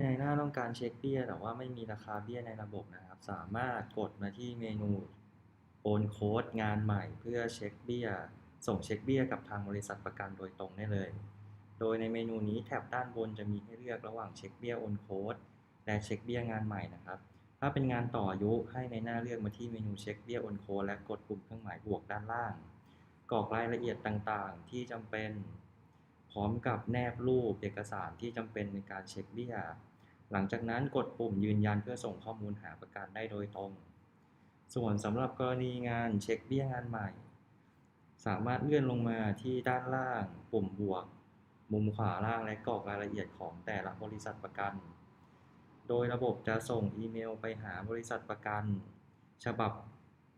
ในหน้าต้องการเช็คเบี้ย แต่ว่าไม่มีราคาเบี้ยในระบบนะครับ สามารถกดมาที่เมนูโอนโค้ดงานใหม่เพื่อเช็คเบี้ย ส่งเช็คเบี้ยกับทางบริษัทประกันโดยตรงได้เลย โดยในเมนูนี้แถบด้านบนจะมีให้เลือกระหว่างเช็คเบี้ยโอนโค้ดและเช็คเบี้ยงานใหม่นะครับ ถ้าเป็นงานต่ออายุให้ในหน้าเลือกมาที่เมนูเช็คเบี้ยโอนโค้ดและกดปุ่มเครื่องหมายบวกด้านล่างกรอกรายละเอียดต่างๆ ที่จำเป็น ร้อมกับแนบรูปเอกสารที่จำเป็นในการเช็คเบี้ย หลังจากนั้นกดปุ่มยืนยันเพื่อส่งข้อมูลหาประกันได้โดยตรง ส่วนสำหรับกรณีงานเช็คเบี้ยงานใหม่ สามารถเลื่อนลงมาที่ด้านล่างปุ่มบวก มุมขวาล่างและกรอกรายละเอียดของแต่ละบริษัทประกัน โดยระบบจะส่งอีเมลไปหาบริษัทประกัน ฉบับ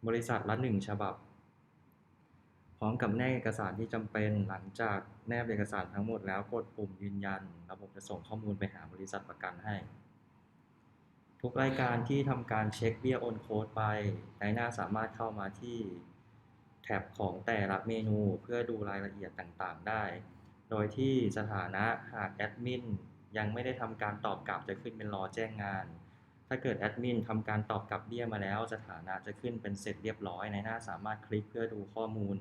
บริษัทละหนึ่งฉบับ พร้อมกับแนบเอกสารที่จำเป็นหลังจากแนบเอกสารทั้งหมดแล้วกดปุ่มยืนยัน ระบบจะส่งข้อมูลไปหาบริษัทประกันให้ ทุกรายการที่ทำการเช็คเบี้ยโอนโค้ดไปนายหน้าสามารถเข้ามาที่แท็บของแต่ละเมนูเพื่อดูรายละเอียดต่างๆ ได้ โดยที่สถานะหากแอดมินยังไม่ได้ทำการตอบกลับจะขึ้นเป็นรอแจ้งงาน ถ้าเกิดแอดมินทำการตอบกลับเบี้ยมาแล้ว สถานะจะขึ้นเป็นเสร็จเรียบร้อยในหน้าสามารถคลิกเพื่อดูข้อมูล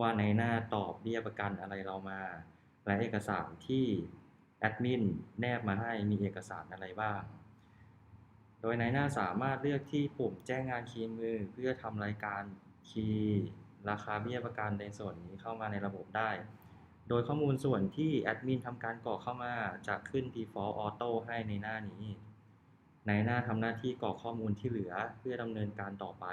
ว่าในหน้าตอบเบี้ยประกันอะไรเรามา และเอกสารที่แอดมินแนบมาให้มีเอกสารอะไรบ้าง โดยในหน้าสามารถเลือกที่ปุ่มแจ้งงานคีย์มือ เพื่อทำรายการคีย์ราคาเบี้ยประกันในส่วนนี้เข้ามาในระบบได้ โดยข้อมูลส่วนที่แอดมินทำการกรอกเข้ามาจะขึ้น default auto ให้ในหน้านี้ ในหน้าทำหน้าที่กรอกข้อมูลที่เหลือเพื่อดำเนินการต่อไป